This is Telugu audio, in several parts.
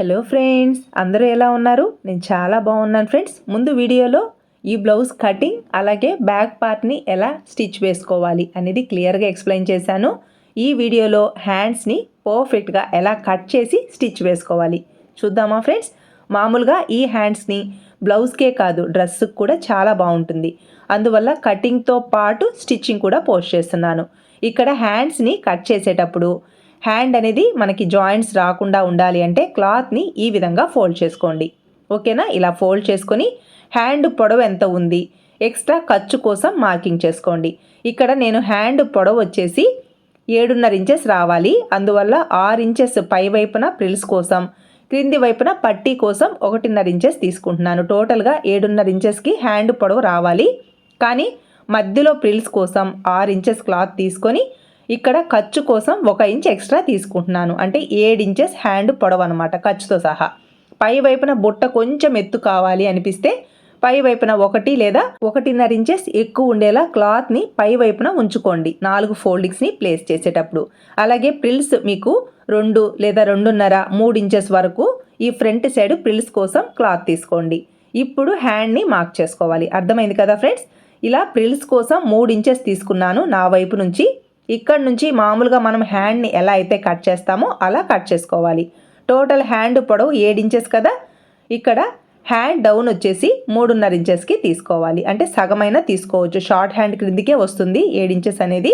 హలో ఫ్రెండ్స్ అందరూ ఎలా ఉన్నారు? నేను చాలా బాగున్నాను ఫ్రెండ్స్ ముందు వీడియోలో ఈ బ్లౌజ్ కటింగ్ అలాగే బ్యాక్ పార్ట్ని ఎలా స్టిచ్ వేసుకోవాలి అనేది క్లియర్గా ఎక్స్ప్లెయిన్ చేశాను. ఈ వీడియోలో హ్యాండ్స్ని పర్ఫెక్ట్గా ఎలా కట్ చేసి స్టిచ్ వేసుకోవాలి చూద్దామా ఫ్రెండ్స్ మామూలుగా ఈ హ్యాండ్స్ని బ్లౌజ్కే కాదు డ్రెస్కి కూడా చాలా బాగుంటుంది. అందువల్ల కటింగ్తో పాటు స్టిచ్చింగ్ కూడా పోస్ట్ చేస్తున్నాను. ఇక్కడ హ్యాండ్స్ని కట్ చేసేటప్పుడు హ్యాండ్ అనేది మనకి జాయింట్స్ రాకుండా ఉండాలి అంటే క్లాత్ని ఈ విధంగా ఫోల్డ్ చేసుకోండి. ఓకేనా ఇలా ఫోల్డ్ చేసుకొని హ్యాండ్ పొడవు ఎంత ఉంది? ఎక్స్ట్రా ఖర్చు కోసం మార్కింగ్ చేసుకోండి. ఇక్కడ నేను హ్యాండ్ పొడవు వచ్చేసి ఏడున్నర ఇంచెస్ రావాలి. అందువల్ల ఆరు ఇంచెస్ పై వైపున ప్రిల్స్ కోసం క్రింది వైపున పట్టీ కోసం ఒకటిన్నర ఇంచెస్ తీసుకుంటున్నాను. టోటల్గా ఏడున్నర ఇంచెస్కి హ్యాండ్ పొడవు రావాలి. కానీ మధ్యలో ప్రిల్స్ కోసం ఆరు ఇంచెస్ క్లాత్ తీసుకొని ఇక్కడ ఖర్చు కోసం ఒక ఇంచ్ ఎక్స్ట్రా తీసుకుంటున్నాను. అంటే ఏడు ఇంచెస్ హ్యాండ్ పొడవు అనమాట ఖర్చుతో సహా. పై వైపున బుట్ట కొంచెం ఎత్తు కావాలి అనిపిస్తే పై వైపున ఒకటి లేదా ఒకటిన్నర ఇంచెస్ ఎక్కువ ఉండేలా క్లాత్ని పై వైపున ఉంచుకోండి. నాలుగు ఫోల్డింగ్స్ని ప్లేస్ చేసేటప్పుడు. అలాగే ప్రిల్స్ మీకు రెండు లేదా రెండున్నర మూడు ఇంచెస్ వరకు ఈ ఫ్రంట్ సైడ్ ప్రిల్స్ కోసం క్లాత్ తీసుకోండి. ఇప్పుడు హ్యాండ్ని మార్క్ చేసుకోవాలి. అర్థమైంది కదా ఫ్రెండ్స్? ఇలా ప్రిల్స్ కోసం మూడు ఇంచెస్ తీసుకున్నాను. నా వైపు నుంచి ఇక్కడ నుంచి మామూలుగా మనం హ్యాండ్ని ఎలా అయితే కట్ చేస్తామో అలా కట్ చేసుకోవాలి. టోటల్ హ్యాండ్ పొడవు ఏడు ఇంచెస్ కదా? ఇక్కడ హ్యాండ్ డౌన్ వచ్చేసి మూడున్నర ఇంచెస్కి తీసుకోవాలి. అంటే సగమైన తీసుకోవచ్చు. షార్ట్ హ్యాండ్ క్రిందికే వస్తుంది ఏడు ఇంచెస్ అనేది.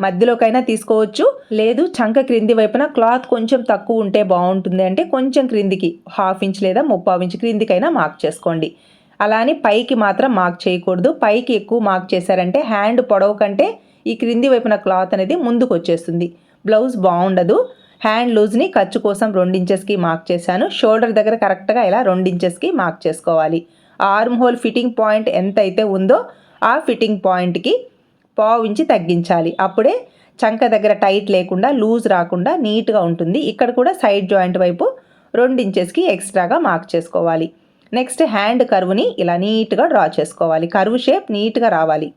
మధ్యలోకైనా తీసుకోవచ్చు. లేదు చంక క్రింది వైపున క్లాత్ కొంచెం తక్కువ ఉంటే బాగుంటుంది అంటే కొంచెం క్రిందికి హాఫ్ ఇంచ్ లేదా ముప్పావు ఇంచ్ క్రిందికైనా మార్క్ చేసుకోండి. అలా అని పైకి మాత్రం మార్క్ చేయకూడదు. పైకి ఎక్కువ మార్క్ చేశారంటే హ్యాండ్ పొడవు కంటే ఈ క్రింది వైపున క్లాత్ అనేది ముందుకు వచ్చేస్తుంది బ్లౌజ్ బాగుండదు. హ్యాండ్ లూజ్ని ఖర్చు కోసం రెండు ఇంచెస్కి మార్క్ చేశాను. షోల్డర్ దగ్గర కరెక్ట్గా ఇలా రెండు ఇంచెస్కి మార్క్ చేసుకోవాలి. ఆర్మ్ హోల్ ఫిట్టింగ్ పాయింట్ ఎంత అయితే ఉందో ఆ ఫిట్టింగ్ పాయింట్కి పావు ఇంచి తగ్గించాలి. అప్పుడే చంక దగ్గర టైట్ లేకుండా లూజ్ రాకుండా నీట్గా ఉంటుంది. ఇక్కడ కూడా సైడ్ జాయింట్ వైపు రెండు ఇంచెస్కి ఎక్స్ట్రాగా మార్క్ చేసుకోవాలి. నెక్స్ట్ హ్యాండ్ కర్వ్ని ఇలా నీట్గా డ్రా చేసుకోవాలి. కర్వ్ షేప్ నీట్గా రావాలి.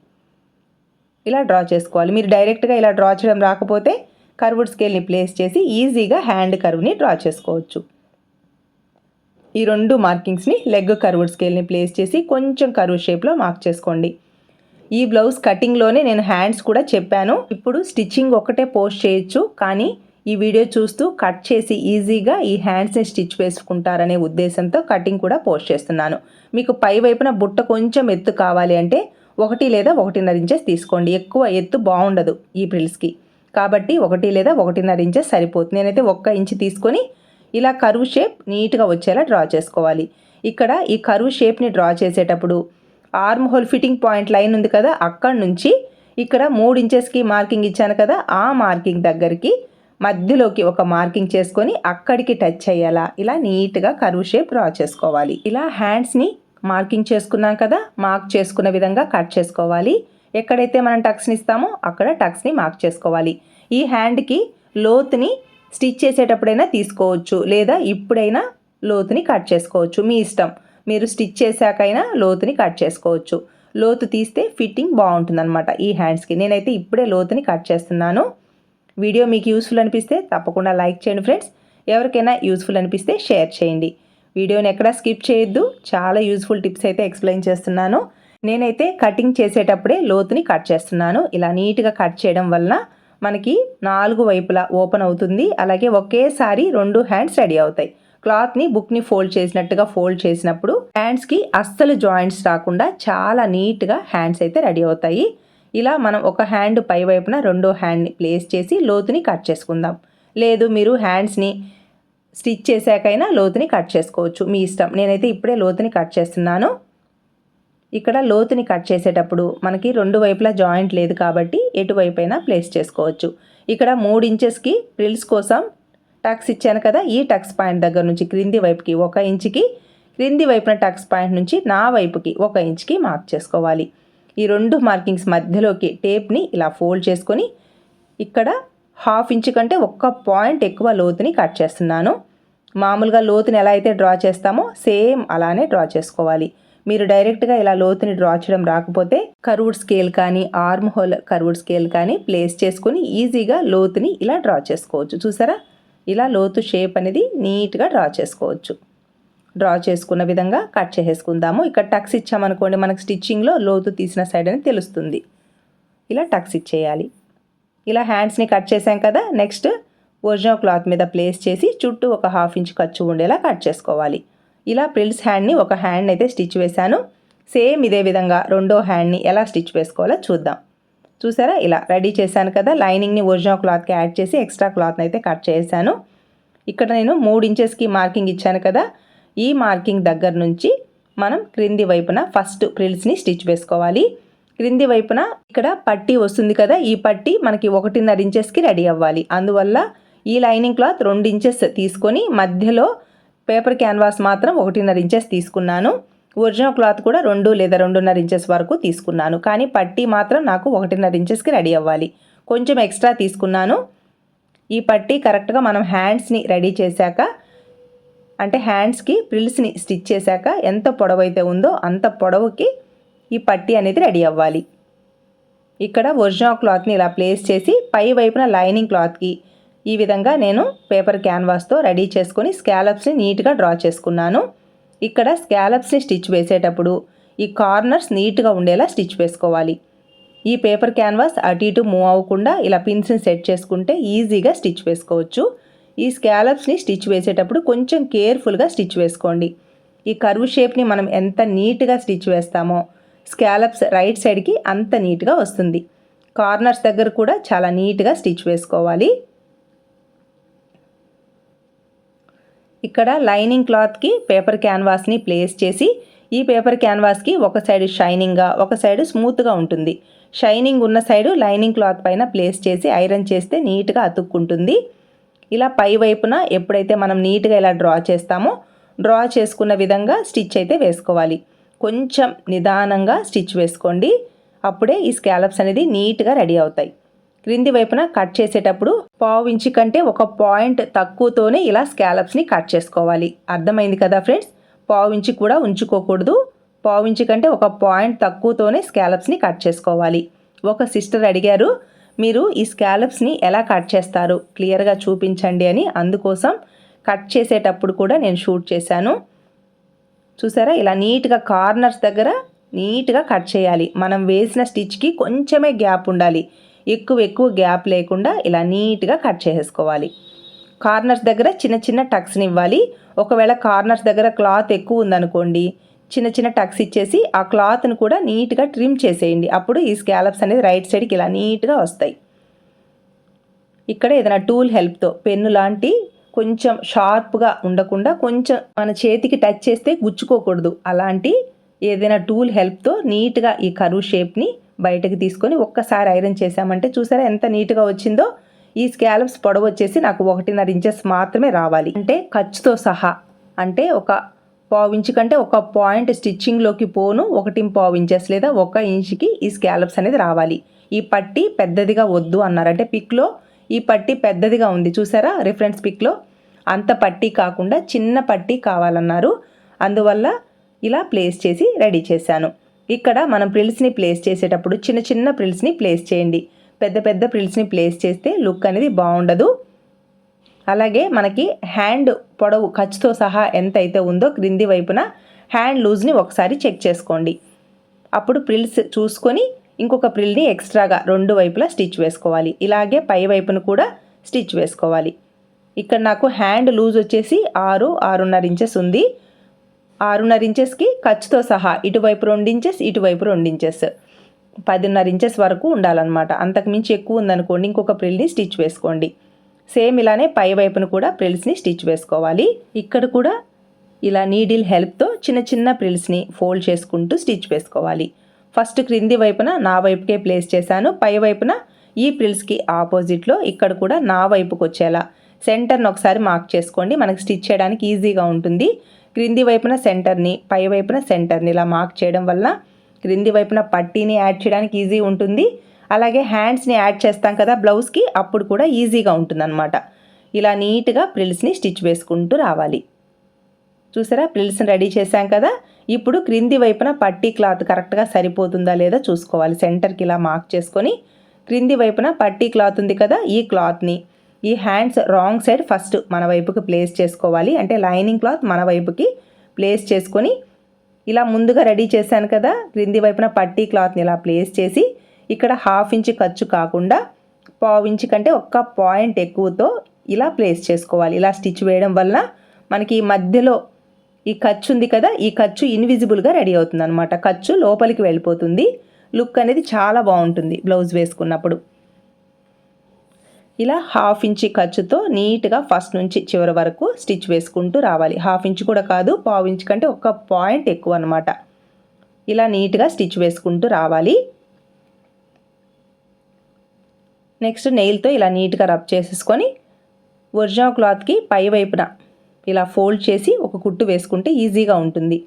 ఇలా డ్రా చేసుకోవాలి. మీరు డైరెక్ట్గా ఇలా డ్రా చేయడం రాకపోతే కర్వుడ్ స్కేల్ని ప్లేస్ చేసి ఈజీగా హ్యాండ్ కర్వ్ని డ్రా చేసుకోవచ్చు. ఈ రెండు మార్కింగ్స్ని లెగ్ కర్వుడ్ స్కేల్ని ప్లేస్ చేసి కొంచెం కర్వ్ షేప్లో మార్క్ చేసుకోండి. ఈ బ్లౌజ్ కటింగ్లోనే నేను హ్యాండ్స్ కూడా చెప్పాను. ఇప్పుడు స్టిచ్చింగ్ ఒకటే పోస్ట్ చేయొచ్చు. కానీ ఈ వీడియో చూస్తూ కట్ చేసి ఈజీగా ఈ హ్యాండ్స్ని స్టిచ్ వేసుకుంటారనే ఉద్దేశంతో కటింగ్ కూడా పోస్ట్ చేస్తున్నాను. మీకు పై వైపున బుట్ట కొంచెం ఎత్తు కావాలి అంటే ఒకటి లేదా ఒకటిన్నర ఇంచెస్ తీసుకోండి. ఎక్కువ ఎత్తు బాగుండదు ఈ ప్రిల్స్కి. కాబట్టి ఒకటి లేదా ఒకటిన్నర ఇంచెస్ సరిపోతుంది. నేనైతే ఒక్క ఇంచు తీసుకొని ఇలా కరువు షేప్ నీట్గా వచ్చేలా డ్రా చేసుకోవాలి. ఇక్కడ ఈ కరువు షేప్ని డ్రా చేసేటప్పుడు arm whole fitting point line ఉంది కదా అక్కడ నుంచి ఇక్కడ మూడు ఇంచెస్కి మార్కింగ్ ఇచ్చాను కదా ఆ మార్కింగ్ దగ్గరికి మధ్యలోకి ఒక మార్కింగ్ చేసుకొని అక్కడికి టచ్ అయ్యేలా ఇలా నీట్గా కరువు షేప్ డ్రా చేసుకోవాలి. ఇలా హ్యాండ్స్ని మార్కింగ్ చేసుకున్నాం కదా మార్క్ చేసుకున్న విధంగా కట్ చేసుకోవాలి. ఎక్కడైతే మనం టక్స్ని ఇస్తామో అక్కడ టక్స్ని మార్క్ చేసుకోవాలి. ఈ హ్యాండ్కి లోతుని స్టిచ్ చేసేటప్పుడైనా తీసుకోవచ్చు లేదా ఇప్పుడైనా లోతుని కట్ చేసుకోవచ్చు. మీ ఇష్టం. మీరు స్టిచ్ చేశాకైనా లోతుని కట్ చేసుకోవచ్చు. లోతు తీస్తే ఫిట్టింగ్ బాగుంటుందన్నమాట ఈ హ్యాండ్స్కి నేనైతే ఇప్పుడే లోతుని కట్ చేస్తున్నాను. వీడియో మీకు యూస్ఫుల్ అనిపిస్తే తప్పకుండా లైక్ చేయండి ఫ్రెండ్స్. ఎవరికైనా యూస్ఫుల్ అనిపిస్తే షేర్ చేయండి. వీడియోని ఎక్కడా స్కిప్ చేయొద్దు. చాలా యూస్ఫుల్ టిప్స్ అయితే ఎక్స్ప్లెయిన్ చేస్తున్నాను. నేనైతే కటింగ్ చేసేటప్పుడే లోతుని కట్ చేస్తున్నాను. ఇలా నీట్గా కట్ చేయడం వలన మనకి నాలుగు వైపులా ఓపెన్ అవుతుంది. అలాగే ఒకేసారి రెండు హ్యాండ్స్ రెడీ అవుతాయి. క్లాత్ని బుక్ని ఫోల్డ్ చేసినట్టుగా ఫోల్డ్ చేసినప్పుడు హ్యాండ్స్కి అస్సలు జాయింట్స్ రాకుండా చాలా నీట్గా హ్యాండ్స్ అయితే రెడీ అవుతాయి. ఇలా మనం ఒక హ్యాండ్ పై వైపున రెండో హ్యాండ్ని ప్లేస్ చేసి లోతుని కట్ చేసుకుందాం. లేదు మీరు హ్యాండ్స్ని స్టిచ్ చేశాకైనా లోతుని కట్ చేసుకోవచ్చు. మీ ఇష్టం. నేనైతే ఇప్పుడే లోతుని కట్ చేస్తున్నాను. ఇక్కడ లోతుని కట్ చేసేటప్పుడు మనకి రెండు వైపులా జాయింట్ లేదు కాబట్టి ఎటువైపు అయినా ప్లేస్ చేసుకోవచ్చు. ఇక్కడ మూడు ఇంచెస్కి ప్రిల్స్ కోసం టక్స్ ఇచ్చాను కదా ఈ టక్స్ పాయింట్ దగ్గర నుంచి క్రింది వైపుకి ఒక ఇంచుకి క్రింది వైపున టక్స్ పాయింట్ నుంచి నా వైపుకి ఒక ఇంచుకి మార్క్ చేసుకోవాలి. ఈ రెండు మార్కింగ్స్ మధ్యలోకి టేప్ని ఇలా ఫోల్డ్ చేసుకొని ఇక్కడ హాఫ్ ఇంచు కంటే ఒక్క పాయింట్ ఎక్కువ లోతుని కట్ చేస్తున్నాను. మామూలుగా లోతుని ఎలా అయితే డ్రా చేస్తామో సేమ్ అలానే డ్రా చేసుకోవాలి. మీరు డైరెక్ట్గా ఇలా లోతుని డ్రా చేయడం రాకపోతే కర్వుడ్ స్కేల్ కానీ ఆర్మ్ హోల్ కర్వుడ్ స్కేల్ కానీ ప్లేస్ చేసుకొని ఈజీగా లోతుని ఇలా డ్రా చేసుకోవచ్చు. చూసారా? ఇలా లోతు షేప్ అనేది నీట్గా డ్రా చేసుకోవచ్చు. డ్రా చేసుకున్న విధంగా కట్ చేసేసుకుందాము. ఇక్కడ టక్స్ ఇచ్చామనుకోండి మనకు స్టిచ్చింగ్లో లోతు తీసిన సైడ్ అని తెలుస్తుంది. ఇలా టక్స్ ఇచ్చేయాలి. ఇలా హ్యాండ్స్ని కట్ చేసాం కదా నెక్స్ట్ ఒరిజినల్ క్లాత్ మీద ప్లేస్ చేసి చుట్టూ ఒక హాఫ్ ఇంచ్ ఖర్చు ఉండేలా కట్ చేసుకోవాలి. ఇలా ప్రిల్స్ హ్యాండ్ని ఒక హ్యాండ్ అయితే స్టిచ్ వేశాను. సేమ్ ఇదే విధంగా రెండో హ్యాండ్ని ఎలా స్టిచ్ వేసుకోవాలో చూద్దాం. చూసారా? ఇలా రెడీ చేశాను కదా లైనింగ్ని ఒరిజినల్ క్లాత్కి యాడ్ చేసి ఎక్స్ట్రా క్లాత్ని అయితే కట్ చేశాను. ఇక్కడ నేను మూడు ఇంచెస్కి మార్కింగ్ ఇచ్చాను కదా ఈ మార్కింగ్ దగ్గర నుంచి మనం క్రింది వైపున ఫస్ట్ ప్రిల్స్ని స్టిచ్ వేసుకోవాలి. క్రింది వైపున ఇక్కడ పట్టీ వస్తుంది కదా ఈ పట్టీ మనకి ఒకటిన్నర ఇంచెస్కి రెడీ అవ్వాలి. అందువల్ల ఈ లైనింగ్ క్లాత్ రెండు ఇంచెస్ తీసుకొని మధ్యలో పేపర్ క్యాన్వాస్ మాత్రం ఒకటిన్నర ఇంచెస్ తీసుకున్నాను. ఒరిజినల్ క్లాత్ కూడా రెండు లేదా రెండున్నర ఇంచెస్ వరకు తీసుకున్నాను. కానీ పట్టీ మాత్రం నాకు ఒకటిన్నర ఇంచెస్కి రెడీ అవ్వాలి. కొంచెం ఎక్స్ట్రా తీసుకున్నాను. ఈ పట్టీ కరెక్ట్గా మనం హ్యాండ్స్ని రెడీ చేశాక అంటే హ్యాండ్స్కి ప్రిల్స్ని స్టిచ్ చేశాక ఎంత పొడవైతే ఉందో అంత పొడవుకి ఈ పట్టీ అనేది రెడీ అవ్వాలి. ఇక్కడ ఒరిజినల్ క్లాత్ని ఇలా ప్లేస్ చేసి పై వైపున లైనింగ్ క్లాత్కి ఈ విధంగా నేను పేపర్ క్యాన్వాస్తో రెడీ చేసుకొని స్కాలప్స్ని నీట్గా డ్రా చేసుకున్నాను. ఇక్కడ స్కాలప్స్ని స్టిచ్ వేసేటప్పుడు ఈ కార్నర్స్ నీట్గా ఉండేలా స్టిచ్ వేసుకోవాలి. ఈ పేపర్ క్యాన్వాస్ అటు ఇటు మూవ్ అవ్వకుండా ఇలా పిన్స్ని సెట్ చేసుకుంటే ఈజీగా స్టిచ్ వేసుకోవచ్చు. ఈ స్కాలప్స్ని స్టిచ్ వేసేటప్పుడు కొంచెం కేర్ఫుల్గా స్టిచ్ వేసుకోండి. ఈ కర్వ్ షేప్ని మనం ఎంత నీట్గా స్టిచ్ వేస్తామో స్కాలప్స్ రైట్ సైడ్కి అంత నీట్గా వస్తుంది. కార్నర్స్ దగ్గర కూడా చాలా నీట్గా స్టిచ్ వేసుకోవాలి. ఇక్కడ లైనింగ్ క్లాత్కి పేపర్ క్యాన్వాస్ని ప్లేస్ చేసి ఈ పేపర్ క్యాన్వాస్కి ఒక సైడ్ షైనింగ్గా ఒక సైడ్ స్మూత్గా ఉంటుంది. షైనింగ్ ఉన్న సైడు లైనింగ్ క్లాత్ పైన ప్లేస్ చేసి ఐరన్ చేస్తే నీట్గా అతుక్కుంటుంది. ఇలా పై వైపున ఎప్పుడైతే మనం నీట్గా ఇలా డ్రా చేస్తామో డ్రా చేసుకున్న విధంగా స్టిచ్ అయితే వేసుకోవాలి. కొంచెం నిదానంగా స్టిచ్ వేసుకోండి. అప్పుడే ఈ స్కాలప్స్ అనేది నీట్గా రెడీ అవుతాయి. క్రింది వైపున కట్ చేసేటప్పుడు పావు ఇంచి కంటే ఒక పాయింట్ తక్కువతోనే ఇలా స్కాలప్స్ని కట్ చేసుకోవాలి. అర్థమైంది కదా ఫ్రెండ్స్? పావు ఇంచి కూడా ఉంచుకోకూడదు. పావు ఇంచి కంటే ఒక పాయింట్ తక్కువతోనే స్కాలప్స్ని కట్ చేసుకోవాలి. ఒక సిస్టర్ అడిగారు మీరు ఈ స్కాలప్స్ని ఎలా కట్ చేస్తారు? క్లియర్గా చూపించండి అని. అందుకోసం కట్ చేసేటప్పుడు కూడా నేను షూట్ చేశాను. చూసారా? ఇలా నీట్గా కార్నర్స్ దగ్గర నీట్గా కట్ చేయాలి. మనం వేసిన స్టిచ్కి కొంచెమే గ్యాప్ ఉండాలి. ఎక్కువ ఎక్కువ గ్యాప్ లేకుండా ఇలా నీట్గా కట్ చేసేసుకోవాలి. కార్నర్స్ దగ్గర చిన్న చిన్న టక్స్ని ఇవ్వాలి. ఒకవేళ కార్నర్స్ దగ్గర క్లాత్ ఎక్కువ ఉందనుకోండి చిన్న చిన్న టక్స్ ఇచ్చేసి ఆ క్లాత్ని కూడా నీట్గా ట్రిమ్ చేసేయండి. అప్పుడు ఈ స్కాలప్స్ అనేది రైట్ సైడ్కి ఇలా నీట్గా వస్తాయి. ఇక్కడ ఏదైనా టూల్ హెల్ప్తో పెన్ను లాంటి కొంచెం షార్ప్గా ఉండకుండా కొంచెం మన చేతికి టచ్ చేస్తే గుచ్చుకోకూడదు. అలాంటి ఏదైనా టూల్ హెల్ప్తో నీట్గా ఈ కరువు షేప్ని బయటకు తీసుకొని ఒక్కసారి ఐరన్ చేసామంటే చూసారా ఎంత నీట్గా వచ్చిందో? ఈ స్కాలప్స్ పొడవు వచ్చేసి నాకు ఒకటిన్నర ఇంచెస్ మాత్రమే రావాలి. అంటే ఖర్చుతో సహా. అంటే ఒక పావు ఇంచు కంటే ఒక పాయింట్ స్టిచ్చింగ్లోకి పోను ఒకటి పావు ఇంచెస్ లేదా ఒక ఇంచుకి ఈ స్కాలప్స్ అనేది రావాలి. ఈ పట్టి పెద్దదిగా వద్దు అన్నారు. అంటే పిక్లో ఈ పట్టి పెద్దదిగా ఉంది. చూసారా రిఫరెన్స్ పిక్లో? అంత పట్టీ కాకుండా చిన్న పట్టీ కావాలన్నారు. అందువల్ల ఇలా ప్లేస్ చేసి రెడీ చేశాను. ఇక్కడ మనం ప్రిల్స్ని ప్లేస్ చేసేటప్పుడు చిన్న చిన్న ప్రిల్స్ని ప్లేస్ చేయండి. పెద్ద పెద్ద ప్రిల్స్ని ప్లేస్ చేస్తే లుక్ అనేది బాగుండదు. అలాగే మనకి హ్యాండ్ పొడవు ఖర్చుతో సహా ఎంత అయితే ఉందో క్రింది వైపున హ్యాండ్ లూజ్ని ఒకసారి చెక్ చేసుకోండి. అప్పుడు ప్రిల్స్ చూసుకొని ఇంకొక ప్రిల్ని ఎక్స్ట్రాగా రెండు వైపులా స్టిచ్ వేసుకోవాలి. ఇలాగే పై వైపున కూడా స్టిచ్ వేసుకోవాలి. ఇక్కడ నాకు హ్యాండ్ లూజ్ వచ్చేసి ఆరు ఆరున్నర ఇంచెస్ ఉంది. ఆరున్నర ఇంచెస్కి ఖర్చుతో సహా ఇటువైపు రెండు ఇంచెస్ ఇటువైపు రెండు ఇంచెస్ పదిన్నర ఇంచెస్ వరకు ఉండాలన్నమాట. అంతకుమించి ఎక్కువ ఉందనుకోండి ఇంకొక ప్రిల్ని స్టిచ్ వేసుకోండి. సేమ్ ఇలానే పై వైపును కూడా ప్రిల్స్ని స్టిచ్ వేసుకోవాలి. ఇక్కడ కూడా ఇలా నీడిల్ హెల్ప్తో చిన్న చిన్న ప్రిల్స్ని ఫోల్డ్ చేసుకుంటూ స్టిచ్ వేసుకోవాలి. ఫస్ట్ క్రింది వైపున నా వైపుకే ప్లేస్ చేశాను. పై వైపున ఈ ప్రిల్స్కి ఆపోజిట్లో ఇక్కడ కూడా నా వైపుకు వచ్చేలా సెంటర్ని ఒకసారి మార్క్ చేసుకోండి. మనకి స్టిచ్ చేయడానికి ఈజీగా ఉంటుంది. క్రింది వైపున సెంటర్ని పై వైపున సెంటర్ని ఇలా మార్క్ చేయడం వల్ల క్రింది వైపున పట్టీని యాడ్ చేయడానికి ఈజీ ఉంటుంది. అలాగే హ్యాండ్స్ని యాడ్ చేస్తాం కదా బ్లౌజ్కి అప్పుడు కూడా ఈజీగా ఉంటుందన్నమాట. ఇలా నీట్గా ప్రిల్స్ని స్టిచ్ వేసుకుంటూ రావాలి. చూసారా? ప్రిల్స్ని రెడీ చేశాం కదా. ఇప్పుడు క్రింది వైపున పట్టీ క్లాత్ కరెక్ట్గా సరిపోతుందా లేదా చూసుకోవాలి. సెంటర్కి ఇలా మార్క్ చేసుకొని క్రింది వైపున పట్టీ క్లాత్ ఉంది కదా ఈ క్లాత్ని ఈ హ్యాండ్స్ రాంగ్ సైడ్ ఫస్ట్ మన వైపుకి ప్లేస్ చేసుకోవాలి. అంటే లైనింగ్ క్లాత్ మన వైపుకి ప్లేస్ చేసుకొని ఇలా ముందుగా రెడీ చేశాను కదా క్రింది వైపున పట్టీ క్లాత్ని ఇలా ప్లేస్ చేసి ఇక్కడ హాఫ్ ఇంచ్ ఖర్చు కాకుండా పావు ఇంచ్ కంటే ఒక్క పాయింట్ ఎక్కువతో ఇలా ప్లేస్ చేసుకోవాలి. ఇలా స్టిచ్ వేయడం వల్ల మనకి ఈ మధ్యలో ఈ ఖర్చు ఉంది కదా ఈ ఖర్చు ఇన్విజిబుల్గా రెడీ అవుతుంది అనమాట ఖర్చు లోపలికి వెళ్ళిపోతుంది. లుక్ అనేది చాలా బాగుంటుంది బ్లౌజ్ వేసుకున్నప్పుడు. ఇలా హాఫ్ ఇంచ్ ఖర్చుతో నీట్గా ఫస్ట్ నుంచి చివరి వరకు స్టిచ్ వేసుకుంటూ రావాలి. హాఫ్ ఇంచ్ కూడా కాదు పావు ఇంచ్ కంటే ఒక పాయింట్ ఎక్కువ అనమాట ఇలా నీట్గా స్టిచ్ వేసుకుంటూ రావాలి. నెక్స్ట్ నెయిల్తో ఇలా నీట్గా రబ్ చేసేసుకొని ఒరిజినల్ క్లాత్కి పై వైపున ఇలా ఫోల్డ్ చేసి ఒక కుట్టు వేసుకుంటే ఈజీగా ఉంటుంది.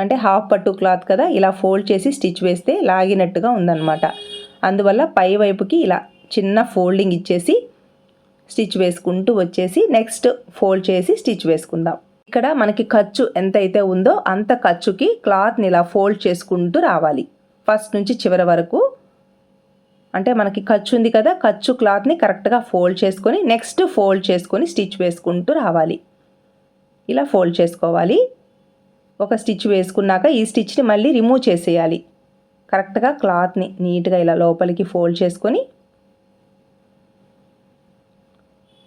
అంటే హాఫ్ పట్టు క్లాత్ కదా ఇలా ఫోల్డ్ చేసి స్టిచ్ వేస్తే లాగినట్టుగా ఉందన్నమాట. అందువల్ల పై వైపుకి ఇలా చిన్న ఫోల్డింగ్ ఇచ్చేసి స్టిచ్ వేసుకుంటూ వచ్చేసి నెక్స్ట్ ఫోల్డ్ చేసి స్టిచ్ వేసుకుందాం. ఇక్కడ మనకి ఖర్చు ఎంతైతే ఉందో అంత ఖర్చుకి క్లాత్ని ఇలా ఫోల్డ్ చేసుకుంటూ రావాలి. ఫస్ట్ నుంచి చివరి వరకు. అంటే మనకి ఖర్చు ఉంది కదా ఖర్చు క్లాత్ని కరెక్ట్గా ఫోల్డ్ చేసుకొని నెక్స్ట్ ఫోల్డ్ చేసుకొని స్టిచ్ వేసుకుంటూ రావాలి. ఇలా ఫోల్డ్ చేసుకోవాలి. ఒక స్టిచ్ వేసుకున్నాక ఈ స్టిచ్ని మళ్ళీ రిమూవ్ చేసేయాలి. కరెక్ట్గా క్లాత్ని నీట్గా ఇలా లోపలికి ఫోల్డ్ చేసుకొని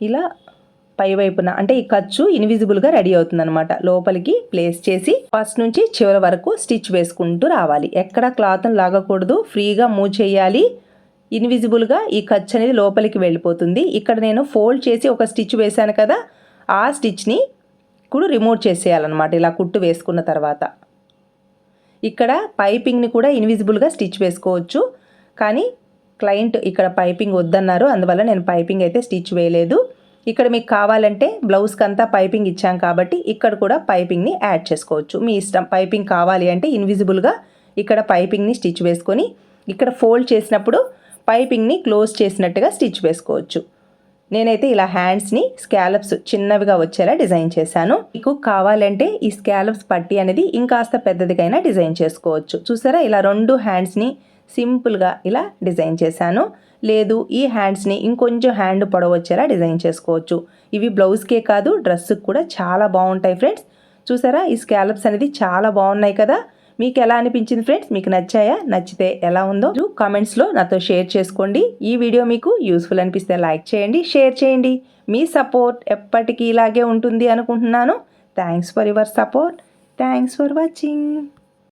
ఇలా పై వైపున అంటే ఈ ఖర్చు ఇన్విజిబుల్గా రెడీ అవుతుందన్నమాట. లోపలికి ప్లేస్ చేసి ఫస్ట్ నుంచి చివరి వరకు స్టిచ్ వేసుకుంటూ రావాలి. ఎక్కడ క్లాత్ను లాగకూడదు. ఫ్రీగా మూవ్ చేయాలి. ఇన్విజిబుల్గా ఈ ఖర్చు అనేది లోపలికి వెళ్ళిపోతుంది. ఇక్కడ నేను ఫోల్డ్ చేసి ఒక స్టిచ్ వేశాను కదా ఆ స్టిచ్ని కూడా రిమూవ్ చేసేయాలన్నమాట. ఇలా కుట్టు వేసుకున్న తర్వాత. ఇక్కడ పైపింగ్ని కూడా ఇన్విజిబుల్గా స్టిచ్ వేసుకోవచ్చు. కానీ క్లయింట్ ఇక్కడ పైపింగ్ వద్దన్నారు. అందువల్ల నేను పైపింగ్ అయితే స్టిచ్ వేయలేదు. ఇక్కడ మీకు కావాలంటే బ్లౌజ్కి అంతా పైపింగ్ ఇచ్చాం కాబట్టి ఇక్కడ కూడా పైపింగ్ని యాడ్ చేసుకోవచ్చు. మీ ఇష్టం పైపింగ్ కావాలి అంటే ఇన్విజిబుల్గా ఇక్కడ పైపింగ్ని స్టిచ్ వేసుకొని ఇక్కడ ఫోల్డ్ చేసినప్పుడు పైపింగ్ని క్లోజ్ చేసినట్టుగా స్టిచ్ వేసుకోవచ్చు. నేనైతే ఇలా హ్యాండ్స్ని స్కాలప్స్ చిన్నవిగా వచ్చేలా డిజైన్ చేశాను. మీకు కావాలంటే ఈ స్కాలప్స్ పట్టి అనేది ఇంకాస్త పెద్దదికైనా డిజైన్ చేసుకోవచ్చు. చూసారా? ఇలా రెండు హ్యాండ్స్ని సింపుల్గా ఇలా డిజైన్ చేశాను. లేదు ఈ హ్యాండ్స్ని ఇంకొంచెం హ్యాండ్ పొడవచ్చేలా డిజైన్ చేసుకోవచ్చు. ఇవి బ్లౌజ్కే కాదు డ్రెస్కి కూడా చాలా బాగుంటాయి ఫ్రెండ్స్. చూసారా? ఈ స్కాలప్స్ అనేది చాలా బాగున్నాయి కదా? మీకు ఎలా అనిపించింది ఫ్రెండ్స్? మీకు నచ్చాయా? నచ్చితే ఎలా ఉందో కామెంట్స్లో నాతో షేర్ చేసుకోండి. ఈ వీడియో మీకు యూస్ఫుల్ అనిపిస్తే లైక్ చేయండి షేర్ చేయండి. మీ సపోర్ట్ ఎప్పటికీ ఇలాగే ఉంటుంది అనుకుంటున్నాను. Thanks for your support. Thanks for watching.